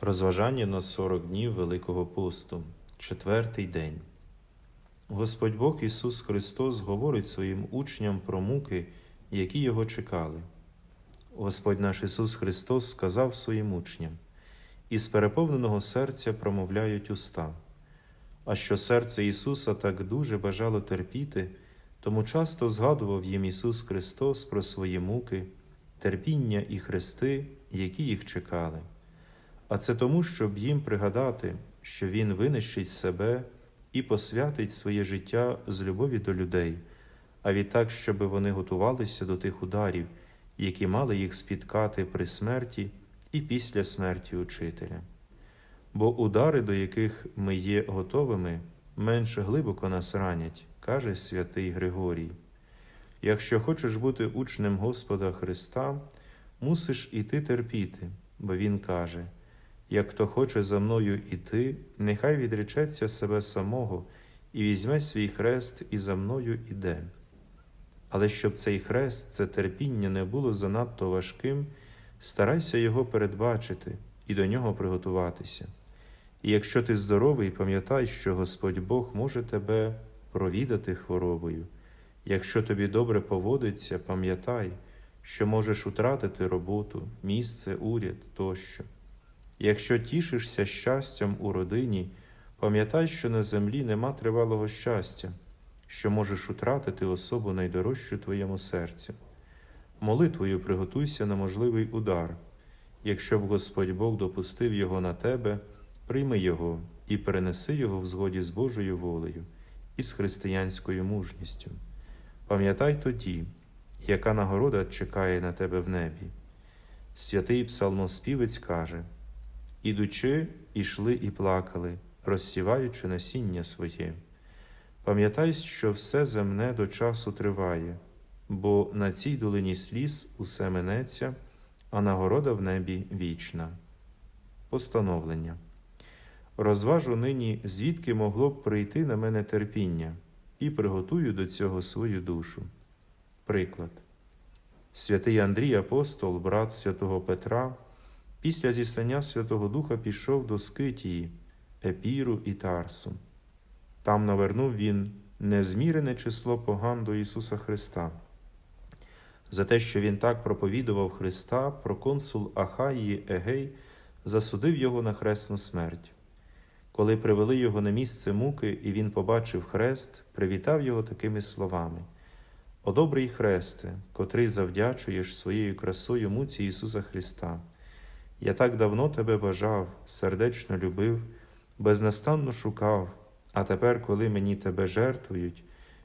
Розважання на 40 днів Великого посту, четвертий день. Господь Бог Ісус Христос говорить своїм учням про муки, які його чекали. Господь наш Ісус Христос сказав своїм учням: із переповненого серця промовляють уста. А що серце Ісуса так дуже бажало терпіти, тому часто згадував їм Ісус Христос про свої муки, терпіння і хрести, які їх чекали. А це тому, щоб їм пригадати, що Він винищить себе і посвятить своє життя з любові до людей, а відтак, щоб вони готувалися до тих ударів, які мали їх спіткати при смерті і після смерті учителя. Бо удари, до яких ми є готовими, менш глибоко нас ранять, каже святий Григорій. Якщо хочеш бути учнем Господа Христа, мусиш іти терпіти, бо Він каже: як хто хоче за мною іти, нехай відречеться себе самого і візьме свій хрест і за мною іде. Але щоб цей хрест, це терпіння не було занадто важким, старайся його передбачити і до нього приготуватися. І якщо ти здоровий, пам'ятай, що Господь Бог може тебе провідати хворобою. Якщо тобі добре поводиться, пам'ятай, що можеш утратити роботу, місце, уряд тощо. Якщо тішишся щастям у родині, пам'ятай, що на землі нема тривалого щастя, що можеш утратити особу найдорожчу твоєму серцю. Молитвою приготуйся на можливий удар. Якщо б Господь Бог допустив його на тебе, прийми його і перенеси його в згоді з Божою волею і з християнською мужністю. Пам'ятай тоді, яка нагорода чекає на тебе в небі. Святий псалмоспівець каже: Ідучи, ішли і плакали, розсіваючи насіння своє. Пам'ятай, що все земне до часу триває, бо на цій долині сліз усе минеться, а нагорода в небі вічна. Постановлення. Розважу нині, звідки могло б прийти на мене терпіння, і приготую до цього свою душу. Приклад. Святий Андрій Апостол, брат святого Петра, після зіслання Святого Духа пішов до Скитії, Епіру і Тарсу. Там навернув він незмірене число поган до Ісуса Христа. За те, що він так проповідував Христа, проконсул Ахаїї Егей засудив його на хресну смерть. Коли привели його на місце муки, і він побачив хрест, привітав його такими словами: О добрий хресте, котрий завдячуєш своєю красою муці Ісуса Христа. Я так давно тебе бажав, сердечно любив, безнастанно шукав, а тепер, коли мені тебе жертвують,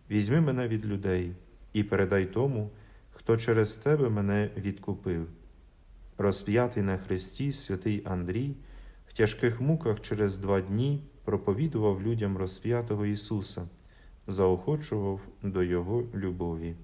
візьми мене від людей і передай тому, хто через тебе мене відкупив. Розп'ятий на хресті святий Андрій в тяжких муках через два дні проповідував людям розп'ятого Ісуса, заохочував до Його любові.